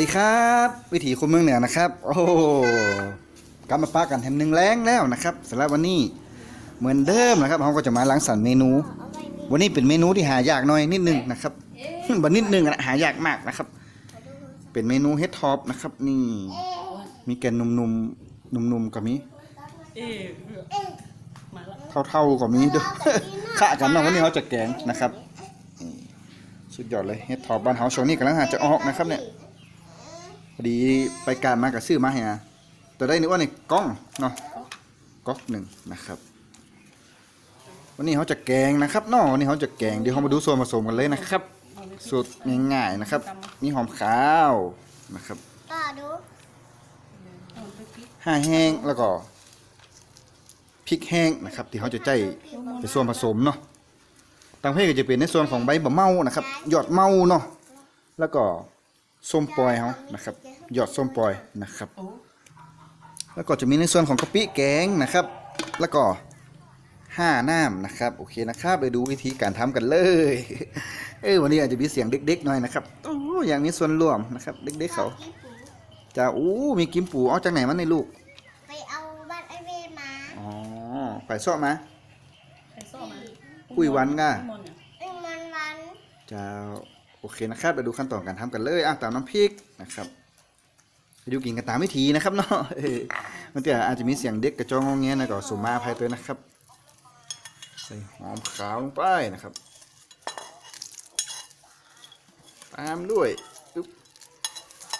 ดีครับ วิถีคนเมืองเหนือนะครับ โอ้กลับมาปากันแถมหนึ่งแรงแล้วนะครับสำหรับวันนี้เหมือนเดิมนะครับเราก็จะมาล้างสรรเมนู วันนี้เป็นเมนูที่หายากหน่อยนิดนึงนะครับบันนิดนึงนะหายากมากนะครับ เป็นเมนูเฮดท็อปนะครับ นี่ มีแกนนุ่มๆนุ่มๆกับมีเอ๊ะมาเท่าๆกับมีด้วยข่ากันนาะวันนี้เขาจะแกงนะครับสุดยอดเลยเฮดท็อปบ้านเฮาช่วงนี้กำลังหาจะออกนะครับเนี่ย อดีไปการมากับซื้อมาให้นะแต่ได้นึกว่าในกล้องเนาะก๊อกหนึ่งนะครับ วันนี้เขาจะแกงนะครับเนาะวันนี้เขาจะแกงเดี๋ยวเขามาดูส่วนผสมกันเลยนะครับเอาเลยสูตรง่ายๆนะครับ มีหอมขาวนะครับป้าดูเอาไปพริกห้าแห้งแล้วก็พริกแห้งนะครับ ที่เขาจะใจเป็นส่วนผสมเนาะตามเพศก็จะเป็นในส่วนของใบบะเมานะครับ ยอดเมาเนาะแล้วก็ ส้มปล่อยเขานะครับยอดส้มปล่อยนะครับโอ้แล้วก็จะมีในส่วนของกะปิแกงนะครับ แล้วก็ห้าน้ำนะครับ โอเคนะครับไปดูวิธีการทำกันเลย เออวันนี้อาจจะมีเสียงเด็กๆหน่อยนะครับโอ้อย่างมีส่วนร่วมนะครับ เด็กๆเขาพี่ปูจะอู้มีกิมปูเอาจากไหนมาในลูก ไปเอาบ้านไอเวมา อ๋อไปซ่อมาใครซ่อมาคุยวันก่ะมนเนี่ยอึ้งมันวันจะ โอเคนะครับไปดูขั้นตอนการทำกันเลยอะตามน้ำพริกนะครับไปดูกินกันตามวิธีนะครับเนาะเออมันจะอาจจะมีเสียงเด็กกระจองงอแงนะก็สมมาอภัยตัวนะครับ ใส่หอมขาวลงไปนะครับ ตามด้วยอึ๊บ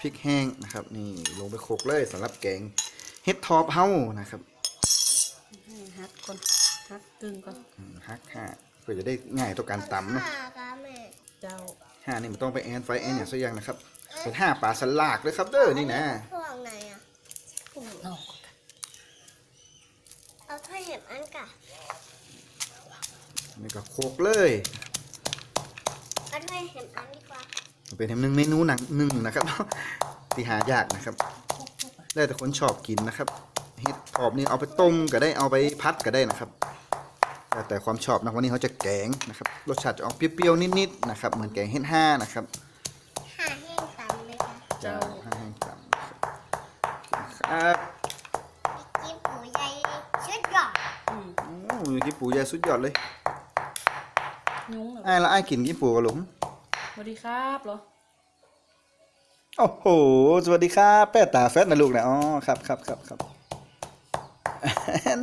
พริกแห้งนะครับ นี่ลงไปโขลกเลยสำหรับแกงเฮ็ดทอปเฮานะครับให้ฮักก่อนฮักกึ่งก่อนอืมฮักห้าเพื่อจะได้ง่ายต่อการตำเนาะป้ากับแม่เจ้า ห้านี่มันต้องไปแอนไฟแอนอย่างสักอย่างนะครับเป็นห้าปลาสลากเลยครับเด้อนี่นะพวกไหนอะนอกเอาถ้วยเห็บอันกะนี่ก็โคกเลยเอาถ้วยเห็บอันดีกว่าเป็นแถมหนึ่งเมนูหนังหนึ่งนะครับที่หายากนะครับ ได้แต่คนชอบกินนะครับเห็ดถอบนี่เอาไปต้มก็ได้เอาไปพัดก็ได้นะครับ แล้วแต่ความชอบนะวันนี้เขาจะแกงนะครับรสชาติจะออกเปรี้ยวๆนิดๆนะครับ เหมือนแกงเห็ดห้านะครับหาแห้งตำเลยค่ะเจ้าห้าแห้งต่ำนะครับครับจิ้มปูใหญ่ชุดหยอดอืมโอ้ยกินปูใหญ่สุดยอดเลยยุ้งเหรอไอ้ายละไอ้ายกินกินปูกับหลุมสวัสดีครับเหรอโอ้โหสวัสดีครับแป้ตาแฟตนะลูกนะอ๋อครับครับครับครับ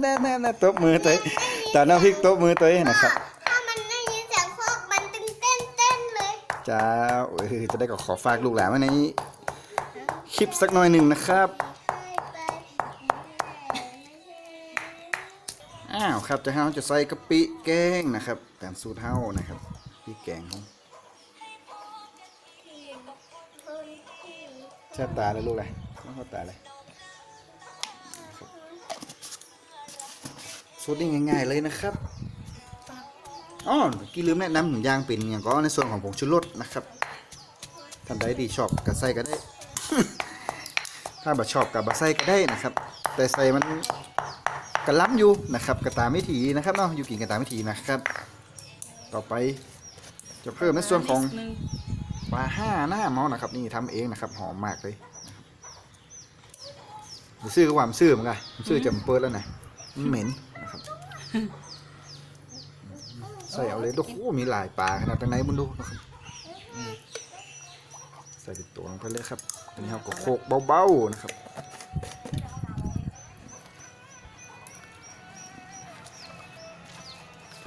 แน่แน่แน่ตบมือตัวเองตาน้ำพริกตบมือตัวเองนะครับถ้ามันได้ยินเสียงโคกมันตึงเต้นเต้นเลยจ้าเออจะได้ก็ขอฝากลูกหลานไว้ในคลิปสักหน่อยหนึ่งนะครับ อ้าวครับจะเฮาจะใส่กะปิแกงนะครับตามสูตรเฮานะครับพี่แกงเขาแช่บตาเลยลูกเลยไม่เข้าตาเลย สูตรนี้ง่าย ๆ เลยนะครับอ๋อกี้ลืมแนะนำหนึ่งยางเป็นอย่างก็ในส่วนของผงชูรสนะครับท่านใดที่ชอบก็ใส่ก็ได้ ถ้าบ่ชอบก็บ่ใส่ก็ได้นะครับ แต่ใส่มันกระล้ำอยู่นะครับกระตามวิถีนะครับเนาะอยู่กินกระตามวิถีนะครับ ต่อไปจะเพิ่มในส่วนของปลาห้าหน้าเมานะครับ นี่ทำเองนะครับ หอมมากเลยซื้อความซื้อมือนกันซื้อจะมเปิดแล้วนะเหม็น ใส่เอาเลยโอ้โหมีหลายปลาขนาดไหนบุญดูนะครับอืมใส่เป็นตัวลงไปเลยครับอันนี้เราก็โขกเบาๆนะครับ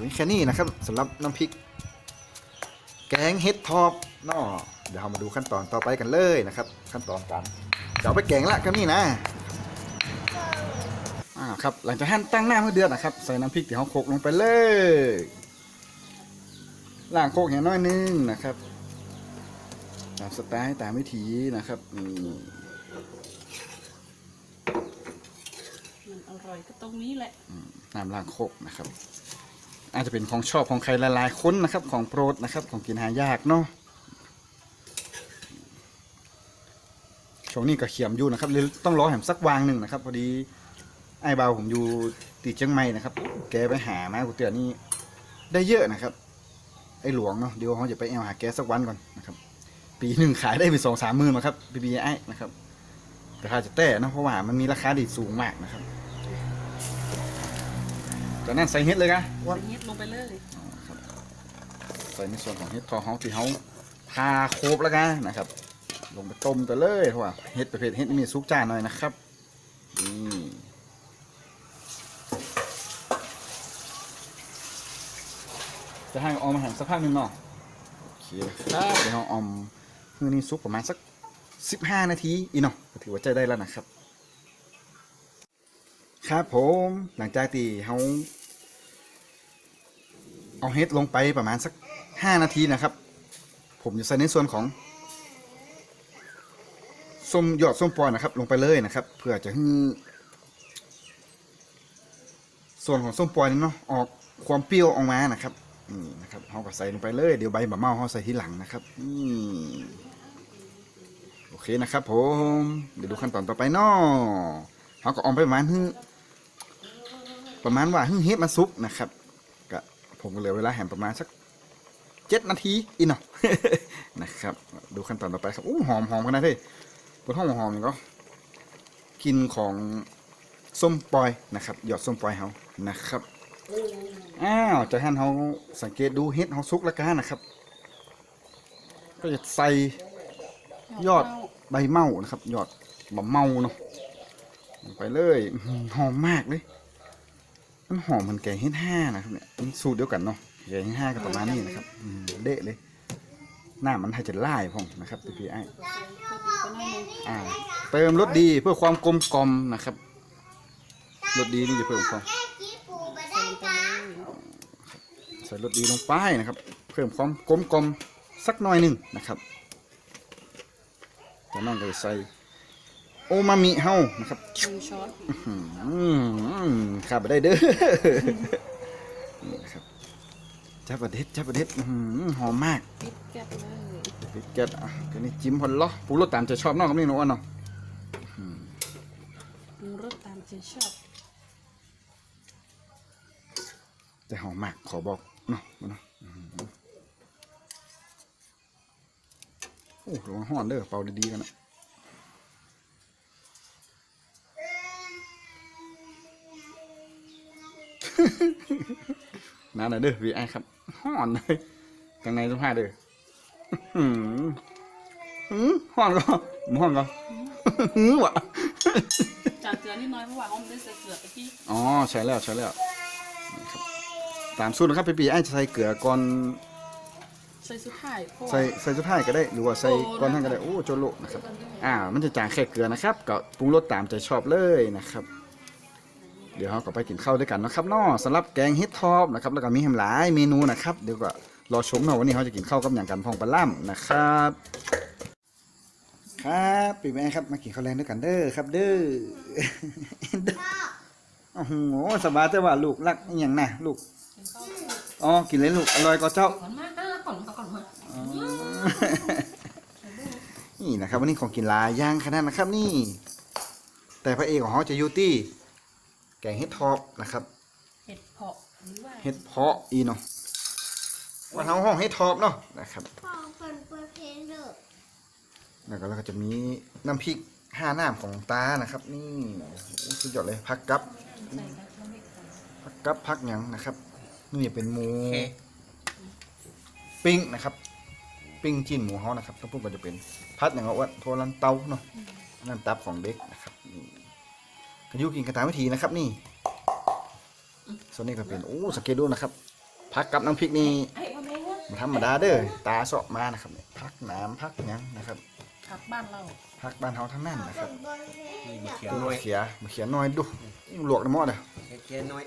มีแค่นี้นะครับสำหรับน้ำพริก แกงเห็ดทอบเนาะเดี๋ยวเรามาดูขั้นตอนต่อไปกันเลยนะครับ ขั้นตอนการเดี๋ยวเอาไปแกงละก็นี่นะ อ่าครับหลังจากหั่นตั้งหน้าเมื่อเดือดนะครับ ใส่น้ำพริกที่เราโขลกลงไปเลยล่างโขลกอย่างน้อยนึงนะครับตามสไตล์ตามวิถีนะครับนี่มันอร่อยก็ตรงนี้แหละน้ำล้างโคกนะครับ อาจจะเป็นของชอบของใครหลายๆคนนะครับ ของโปรดนะครับ ของกินหายากเนาะช่วงนี้ก็เขียมอยู่นะครับเลยต้องรอแหมสักวางหนึ่งนะครับ พอดี ไอ้เบาผมอยู่ตีเชียงใหม่นะครับ แกไปหามากูเตือนนี่ได้เยอะนะครับ ไอ้หลวงเนาะเดี๋ยวเขาจะไปแอวหาแกสักวันก่อนนะครับ ปีหนึ่งขายได้เป็นสองสามหมื่นนะครับปีบีไอนะครับแต่ค่าจะแต่นะเพราะว่ามันมีราคาดีดสูงมากนะครับจากนั้นใส่เฮ็ดเลยนะว่าใส่เฮ็ดลงไปเลยใส่ในส่วนของเฮ็ดทอเฮาที่เฮาพาโครบแล้วกันนะครับ ลงไปต้มไปเลยเพราะว่าเฮ็ดประเภทเฮ็ดนี่มีซุกจ้าหน่อยนะครับนี่ จะให้ออมมาแหมสักพักหนึงเนาะโอเคครับเดี๋ยวเราออมเพื่อนี่ซุปประมาณสักสิบห้านาทีอีเนาะก็ถือว่าใจได้แล้วนะครับ ครับผมหลังจากที่เฮาเอาเฮ็ดลงไปประมาณสักห้านาทีนะครับ ผมจะใส่ในส่วนของส้มยอดส้มปล่อยนะครับลงไปเลยนะครับ เพื่อจะให้ส่วนของส้มปล่อยนี่เนาะออกความเปรี้ยวออกมานะครับ นี่นะครับเราก็ใส่ลงไปเลย เดี๋ยวใบบะเมาเราใส่ทีหลังนะครับนี่โอเคนะครับผมเดี๋ยวดูขั้นตอนต่อไปเนาะเราก็ออมไปประมาณฮึประมาณว่าฮึเฮ็ดมาซุปนะครับก็ผมก็เหลือเวลาแหมประมาณสักเจ็ดนาทีอีกเนาะนะครับ ดูขั้นตอนต่อไปครับอู้หอมหอมขนาดที่บนห้องหอมนี่ก็กินของส้มปล่อยนะครับ หยอดส้มปล่อยเฮานะครับ อ้าวจากนั้นเฮาสังเกตดูเฮ็ดเฮาสุกแล้วกันนะครับ ก็จะใส่ยอดใบเมานะครับ ยอดบะเมาเนาะลงไปเลยอื้อหือหอมมากเลยมันหอมเหมือนแกงเฮ็ดห้านะครับเนี่ยมันสูตรเดียวกันเนาะแกงเฮ็ดห้าก็ประมาณนี้นะครับอืมเดะเลยหน้ามันให้จะล่ายพ่องนะครับพี่พี่ไอ้ก็ดีก็น้อยหนึงอ่าเติมรสดีเพื่อความกลมกล่อมนะครับรสดีนี่จะเพิ่มความ แม่กี้ปูมา ใส่ ได้ ลงไปเลยจ้าใส่รสดีลงไปนะครับ เพิ่มความกลมกล่อมสักหน่อยหนึ่งนะครับจากนั้นก็จะใส่โอมามิเฮานะครับหนึ่งช้อนอืมขาดไปได้เด้อนี่นะครับจับประเด็ดจับประเด็ดอื้อหือหอมมากปิดแก๊สเลยปิดแก๊สอะก็นี่จิ้มพอล้อปรุงรสตามใจชอบเนอกกับนี่หนูอะเนาะปรุงรสตามใจชอบแต่หอมมากขอบอก เนาะเนาะอื้อหือโอ้ระวังห้อนเด้อเป่าดีๆกันนะนั่นน่ะเด้อวีไอครับห้อนเลยข้างในทุกผ้าเด้ออื้อหือหือห้อนก็หมูห้อนก็หือวะจากเกลือนิดน้อยเพราะว่าเขาไม่ได้ใส่เกลือไปที่อ๋อใช่แล้วใช่แล้วนี่ครับ ตามสูตรนะครับพี่ปีไอ้จะใส่เกลือก่อนใส่สุดท้ายเพราะว่าใส่ใส่สุดท้ายก็ได้หรือว่าใส่โอ้ก่อนท่านก็ได้โอ้โจโลนะครับอ่ามันจะจางแค่เกลือนะครับก็ปรุงรสตามใจชอบเลยนะครับ เดี๋ยวเราก็ไปกินข้าวด้วยกันนะครับเนาะสำหรับแกงเฮ็ดทอปนะครับแล้วก็มีแฮมหลายเมนูนะครับเดี๋ยวก็รอชมเนาะวันนี้เขาจะกินข้าวกับอย่างกันพองปลาล่ำนะครับ ครับปีแม่ครับมากินข้าวแรงด้วยกันเด้อครับ เด้อเด้อโอ้โหสบายแต่ว่าลูกรักอหย่างน่ะลูก อ๋อกินเลยลูกอร่อยก็เจ้าก่อนมากนะก่อนมาก่อนมานี่นะครับวันนี้ของกินลายย่างขนาดนะครับนี่ แต่พระเอกของเขาจะอยู่ที่แกงเห็ดทอบนะครับเห็ดเพาะหรือว่าเห็ดเพาะอีเนาะวันเขาห้องเห็ดทอบเนาะนะครับพ่อเปิดเปิดเพลงเด้อแล้วก็จะมีน้ำพริกห้าน้ำของตานะครับ นี่โอ้สุดยอดเลยพักกับพักกับพักยังนะครับ นี่เป็นหมูปิ้งนะครับ ปิ้งจิ้นหมูเขานะครับต้องพูดว่าจะเป็นพัดอย่างว่าโทรันเตาเนาะนั่นตับของเด็กนะครับนี่กันอยุกินกระตามวิธีนะครับ นี่ ส่วนนี้ก็เป็นโอ้สงเกตดูนะครับพักกับน้ำพริกนี่ไอ้พ่อแม่ว่ามันธรรมดาเด้อตาเสาะมานะครับเนี่ยพักน้ำพักหยังนะครับผักบ้านเราพักบ้านเฮาทั้งนั้นนะครับเปิดเพลงนี่มาเขียนตัวหน่อยเขียมาเขียนหน่อยดูลวกน้ำมอดอะเขียนหน่อย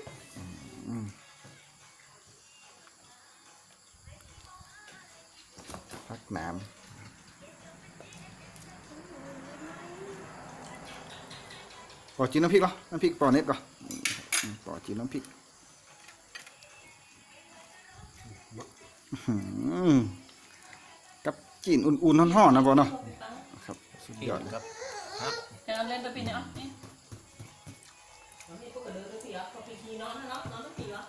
พักน้ำปอจีน้ำพริกเหรอ น้ำพริกปอเน็ตเหรอปอจีน้ำพริกกับจีนอุ่นๆห่อนๆนะบอเนาะครับสุดยอดเลยครับเดี๋ยวเล่นไปปีนี้อะนี่น้องนี่ก็เดินไปปีอะก็ไปขี่น้องนะน้องน้องต้องขี่อะ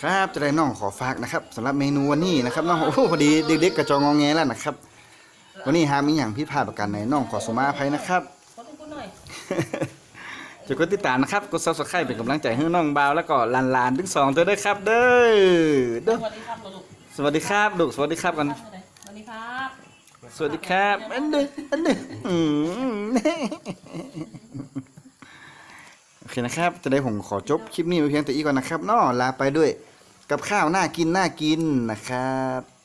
ครับจะได้น้องขอฝากนะครับสำหรับเมนูวันนี้นะครับน้องโอ้โหพอดีเด็กๆกระจองงอแงแล้วนะครับ วันนี้หามีอย่างผิดพลาดประการไหนน้องขอสมาอภัยนะครับขอทุกคนหน่อยจะกดติดตามนะครับกด subscribe เป็นกำลังใจให้น้องบาวแล้วก็ลานลานๆทั้งสองตัวด้วยครับ เด้อสเด้อวัสดีครับลูกสวัสดีครับลูกสวัสดีครับกันสวัสดีครับสวัสดีครับอันเด้ออันเด้ออืมโอเค นะครับ จะได้ผมขอจบคลิปนี้ไปเพียงแต่อีกก่อนนะครับนาลาไปด้วย กับข้าวน่ากินน่ากินนะครับ